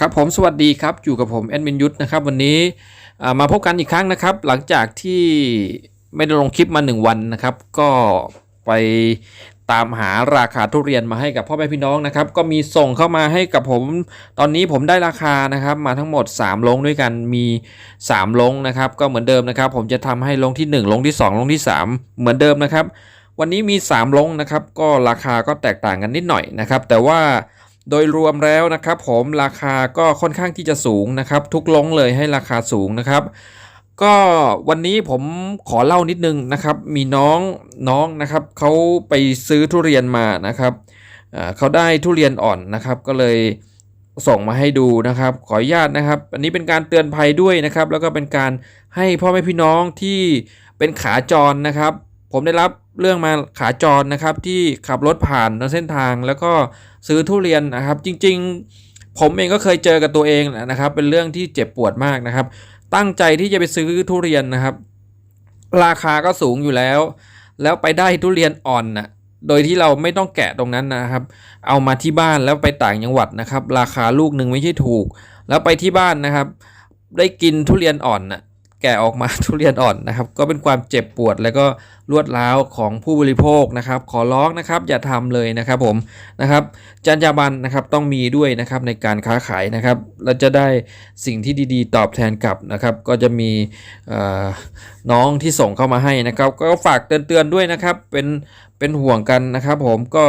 ครับผมสวัสดีครับอยู่กับผมแอดมินยุทธนะครับวันนี้มาพบกันอีกครั้งนะครับ หลังจากที่ไม่ได้ลงคลิปมา 1 วันนะครับ ก็ไปตามหาราคาทุเรียนมาให้กับพ่อแม่พี่น้องนะครับ ก็มีส่งเข้ามาให้กับผม ตอนนี้ผมได้ราคานะครับ มาทั้งหมด 3 ลงด้วยกันมี 3 ลงนะครับ ก็เหมือนเดิมนะครับ ผมจะทำให้ลงที่ 1 ลงที่ 2 ลงที่ 3 เหมือนเดิมนะครับ วันนี้มี 3 ลงนะครับ ก็ราคาก็แตกต่างกันนิดหน่อยนะครับ แต่ว่า โดยรวมแล้วนะครับผมราคาก็ค่อนข้างที่จะสูงนะครับ ทุกลงเลยให้ราคาสูงนะครับ ก็วันนี้ผมขอเล่านิดนึงนะครับ มีน้องน้องนะครับเขาไปซื้อทุเรียนมานะครับเขาได้ทุเรียนอ่อนนะครับ ก็เลยส่งมาให้ดูนะครับ ขออนุญาตนะครับ อันนี้เป็นการเตือนภัยด้วยนะครับ แล้วก็เป็นการให้พ่อแม่พี่น้องที่เป็นขาจรนะครับ ผมได้รับเรื่องมาขาจรนะครับที่ขับรถผ่านเส้นทาง แล้วก็ซื้อทุเรียนนะครับ จริง ๆ ผมเองก็เคยเจอกับตัวเองนะครับ เป็นเรื่องที่เจ็บปวดมากนะครับ ตั้งใจที่จะไปซื้อทุเรียนนะครับ ราคาก็สูงอยู่แล้ว แล้วไปได้ทุเรียนอ่อนน่ะโดยที่เราไม่ต้องแกะตรงนั้นนะครับ เอามาที่บ้านแล้วไปต่างจังหวัดนะครับ ราคาลูกหนึ่งไม่ใช่ถูก แล้วไปที่บ้านนะครับ ได้กินทุเรียนอ่อนน่ะ กะออกมาทุเรียนอ่อนนะครับ ก็เป็นความเจ็บปวดแล้วก็รวดร้าวของผู้บริโภคนะครับ ขอร้องนะครับอย่าทำเลยนะครับผมนะครับจรรยาบรรณนะครับต้องมีด้วยนะครับในการค้าขายนะครับเราจะได้สิ่งที่ดีๆ ตอบแทนกลับนะครับ ก็จะมีน้องที่ส่งเข้ามาให้นะครับ ก็ฝากเตือนๆด้วยนะครับเป็นเป็นห่วงกันนะครับ ผมก็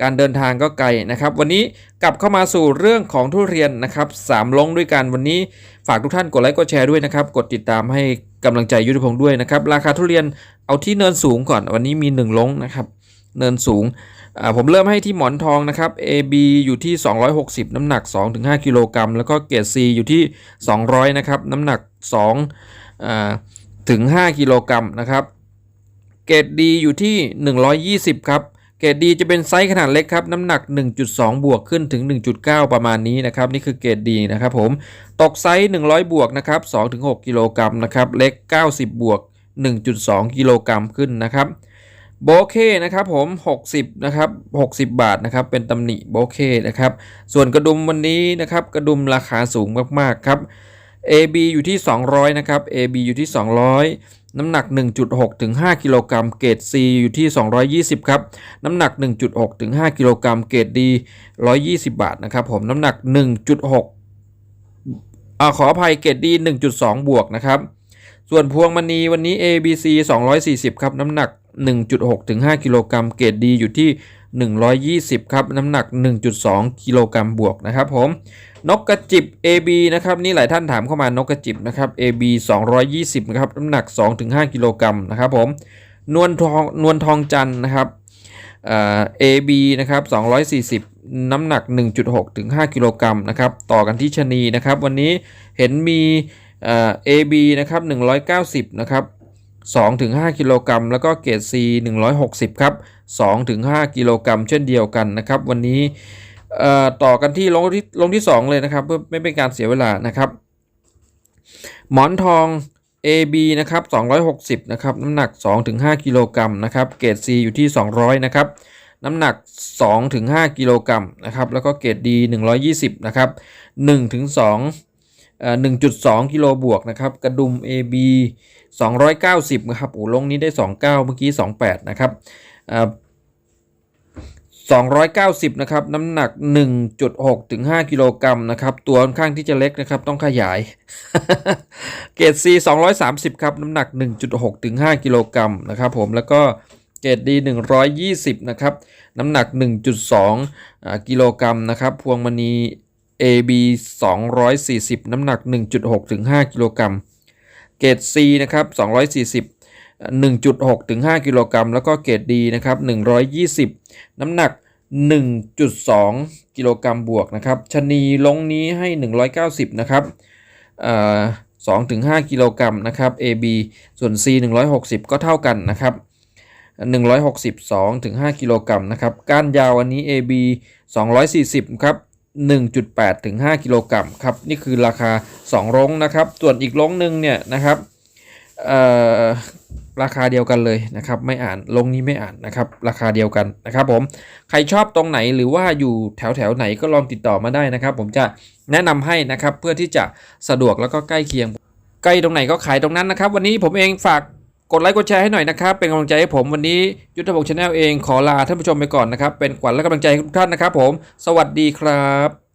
การเดินทางก็ไกลนะครับ วันนี้กลับเข้ามาสู่เรื่องของทุเรียนนะครับสามลงด้วยกันวันนี้ฝากทุกท่านกดไลค์กดแชร์ด้วยนะครับ กดติดตามให้กำลังใจยุทธพงศ์ด้วยนะครับ ราคาทุเรียนเอาที่เนินสูงก่อน วันนี้มีหนึ่งลงนะครับ เนินสูงผมเริ่มให้ที่หมอนทองนะครับ AB อยู่ที่ 260 น้ำหนัก 2-5 กิโลกรัมแล้วก็เกรด C อยู่ที่ 200 นะครับ น้ำหนัก2อ่าถึง 5 กิโลกรัมนะครับ เกรด D อยู่ที่ 120 ครับ เกรด D จะเป็นไซส์ขนาดเล็กครับน้ำหนัก 1.2 บวกขึ้นถึง 1.9 ประมาณนี้นะครับนี่คือเกรด D นะครับผมตกไซส์ 100 บวกนะครับ2-6กิโลกรัมนะครับเล็ก 90 บวก 1.2 กิโลกรัมขึ้นนะครับโบเคนะครับผม 60นะครับ60 บาทนะครับเป็นตำหนิโบเคนะครับส่วนกระดุมวันนี้นะครับกระดุมราคาสูงมากๆครับ AB อยู่ที่ 200นะครับ AB อยู่ที่ 200 น้ำหนัก 1.6 ถึง 5 กิโลกรัม เกรด C อยู่ที่ 220 ครับ น้ำหนัก 1.6 ถึง 5 กิโลกรัม เกรด D 120 บาทนะครับผม น้ำหนัก 1.6อ่าขออภัย เกรด D 1.2 บวกนะครับ ส่วนพวงมณีวันนี้ ABC 240 ครับ น้ำหนัก 1.6 ถึง 5 กิโลกรัม เกรด D อยู่ที่ 120 ครับ น้ำหนัก 1.2 กิโลกรัมบวกนะครับผม นกกระจิบ AB นะครับ นี่หลายท่านถามเข้ามานกกระจิบนะครับ AB 220 นะครับ น้ำหนัก 2-5 กิโลกรัมนะครับผม นวลทอง นวลทองจันนะครับเอ่อ AB นะครับ240 น้ำหนัก 1.6 ถึง 5 กิโลกรัมนะครับ ต่อกันที่ชะนีนะครับ วันนี้เห็นมีเอ่อ AB นะครับ190 นะครับ2-5กิโลกรัมแล้วก็เกรด C 160 ครับ 2-5 กิโลกรัมเช่นเดียวกันนะครับ วันนี้ต่อกันที่ลงที่ลงที่ 2 เลยนะครับ เพื่อไม่เป็นการเสียเวลานะครับ หมอนทอง AB นะครับ260นะครับน้ำหนัก 2-5 กิโลกรัมนะครับเกรด C อยู่ที่ 200นะครับน้ำหนัก 2-5 กิโลกรัมนะครับแล้วก็เกรด D 120นะครับ1-2เอ่อ1.2 กิโลบวกนะครับ กระดุม AB 290นะครับโอ้ลงนี้ได้ 29 เมื่อกี้ 28 นะครับ 290 นะครับ น้ำหนัก 1.6 ถึง 5 กิโลกรัมนะครับ ตัวค่อนข้างที่จะเล็กนะครับ ต้องขยาย เกรด C 230 ครับ น้ำหนัก 1.6 ถึง 5 กิโลกรัมนะครับผม แล้วก็เกรด D 120 นะครับ น้ำหนัก 1.2อ่ากิโลกรัมนะครับ พวงมณี AB 240 น้ำหนัก 1.6 ถึง 5 กิโลกรัม เกรด C นะครับ 240 1.6 ถึง 5 กิโลกรัม แล้วก็เกรด D นะครับ 120 น้ำหนัก 1.2 กิโลกรัมบวกนะครับชนีลงนี้ให้ 190 นะครับเอ่อ2ถึง5กิโลกรัมนะครับ AB ส่วน C 160 ก็เท่ากันนะครับ 162ถึง5กิโลกรัมนะครับ ก้านยาวอันนี้ AB 240 ครับ 1.8ถึง5กิโลกรัมครับ นี่คือราคา2ลงนะครับ ส่วนอีกลงหนึ่งเนี่ยนะครับ ราคาเดียวกันเลยนะครับไม่อ่านลงนี้ไม่อ่านนะครับราคาเดียวกันนะครับผมใครชอบตรงไหนหรือว่าอยู่แถวแถวไหนก็ลองติดต่อมาได้นะครับ ผมจะแนะนำให้นะครับเพื่อที่จะสะดวกแล้วก็ใกล้เคียง ใกล้ตรงไหนก็ขายตรงนั้นนะครับ วันนี้ผมเองฝากกดไลค์กดแชร์ให้หน่อยนะครับ เป็นกำลังใจให้ผมวันนี้ยุทธบกชาแนลเองขอลาท่านผู้ชมไปก่อนนะครับ เป็นขวัญและกำลังใจให้ทุกท่านนะครับผม สวัสดีครับ